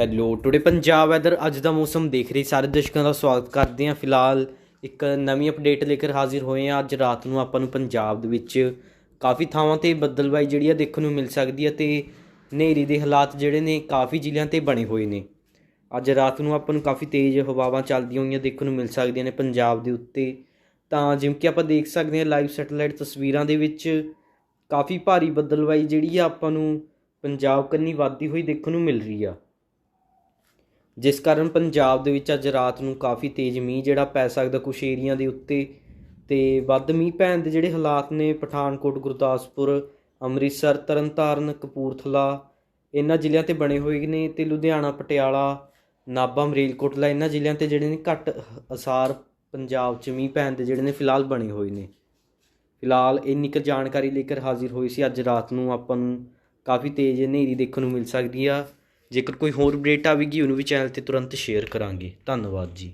Hello today Punjab weather ਅੱਜ ਦਾ ਮੌਸਮ ਦੇਖ ਰਹੀ ਸਾਰੇ ਦਰਸ਼ਕਾਂ ਦਾ ਸਵਾਗਤ ਕਰਦੇ ਹਾਂ। ਫਿਲਹਾਲ ਇੱਕ ਨਵੀਂ ਅਪਡੇਟ ਲੈ ਕੇ ਹਾਜ਼ਰ ਹੋਏ ਹਾਂ। ਅੱਜ ਰਾਤ ਨੂੰ ਆਪਾਂ ਨੂੰ ਪੰਜਾਬ ਦੇ ਵਿੱਚ ਕਾਫੀ ਥਾਵਾਂ ਤੇ ਬੱਦਲਬਾਈ ਜਿਹੜੀ ਆ ਦੇਖਣ ਨੂੰ ਮਿਲ ਸਕਦੀ ਹੈ ਤੇ ਹਨੇਰੀ ਦੇ ਹਾਲਾਤ ਜਿਹੜੇ ਨੇ ਕਾਫੀ ਜ਼ਿਲ੍ਹਿਆਂ ਤੇ ਬਣੇ ਹੋਏ ਨੇ। ਅੱਜ ਰਾਤ ਨੂੰ ਆਪਾਂ ਨੂੰ ਕਾਫੀ ਤੇਜ਼ ਹਵਾਵਾਂ ਚੱਲਦੀਆਂ ਹੋਈਆਂ ਦੇਖਣ ਨੂੰ ਮਿਲ ਸਕਦੀਆਂ ਨੇ ਪੰਜਾਬ ਦੇ ਉੱਤੇ। ਤਾਂ ਜਿਵੇਂ ਕਿ ਆਪਾਂ ਦੇਖ ਸਕਦੇ ਹਾਂ ਲਾਈਵ ਸੈਟੇਲਾਈਟ ਤਸਵੀਰਾਂ ਦੇ ਵਿੱਚ ਕਾਫੀ ਭਾਰੀ ਬੱਦਲਬਾਈ ਜਿਹੜੀ ਆ ਆਪਾਂ ਨੂੰ ਪੰਜਾਬ ਕੰਨੀ ਵੱਧਦੀ ਹੋਈ ਦੇਖਣ ਨੂੰ ਮਿਲ ਰਹੀ ਆ। ਜਿਸ ਕਾਰਨ ਪੰਜਾਬ ਦੇ ਵਿੱਚ ਅੱਜ ਰਾਤ ਨੂੰ ਕਾਫੀ ਤੇਜ਼ ਮੀਂਹ ਜਿਹੜਾ ਪੈ ਸਕਦਾ ਕੁਝ ਏਰੀਆ ਦੇ ਉੱਤੇ ਤੇ ਵੱਧ ਮੀਂਹ ਪੈਣ ਦੇ ਜਿਹੜੇ ਹਾਲਾਤ ਨੇ ਪਠਾਨਕੋਟ, ਗੁਰਦਾਸਪੁਰ, ਅੰਮ੍ਰਿਤਸਰ, ਤਰਨਤਾਰਨ, ਕਪੂਰਥਲਾ, ਇਹਨਾਂ ਜ਼ਿਲ੍ਹਿਆਂ ਤੇ ਬਣੇ ਹੋਏ ਨੇ ਤੇ ਲੁਧਿਆਣਾ, ਪਟਿਆਲਾ, ਨਾਭਾ, ਮਰੇਲਕੋਟਲਾ, ਇਹਨਾਂ ਜ਼ਿਲ੍ਹਿਆਂ ਤੇ ਜਿਹੜੇ ਨੇ ਘੱਟ ਅਸਾਰ ਪੰਜਾਬ 'ਚ ਮੀਂਹ ਪੈਣ ਦੇ ਜਿਹੜੇ ਨੇ ਫਿਲਹਾਲ ਬਣੇ ਹੋਏ ਨੇ। ਫਿਲਹਾਲ ਇੰਨੀ ਕੁ ਜਾਣਕਾਰੀ ਲੈ ਕੇ ਹਾਜ਼ਰ ਹੋਈ ਸੀ, ਅੱਜ ਰਾਤ ਨੂੰ ਆਪਾਂ ਨੂੰ ਕਾਫੀ ਤੇਜ਼ ਹਨੇਰੀ ਦੇਖਣ ਨੂੰ ਮਿਲ ਸਕਦੀ ਆ। ਜੇਕਰ ਕੋਈ ਹੋਰ ਅਪਡੇਟ ਆਵੇਗੀ ਉਹਨੂੰ ਵੀ ਚੈਨਲ ਤੇ ਤੁਰੰਤ ਸ਼ੇਅਰ ਕਰਾਂਗੇ। ਧੰਨਵਾਦ ਜੀ।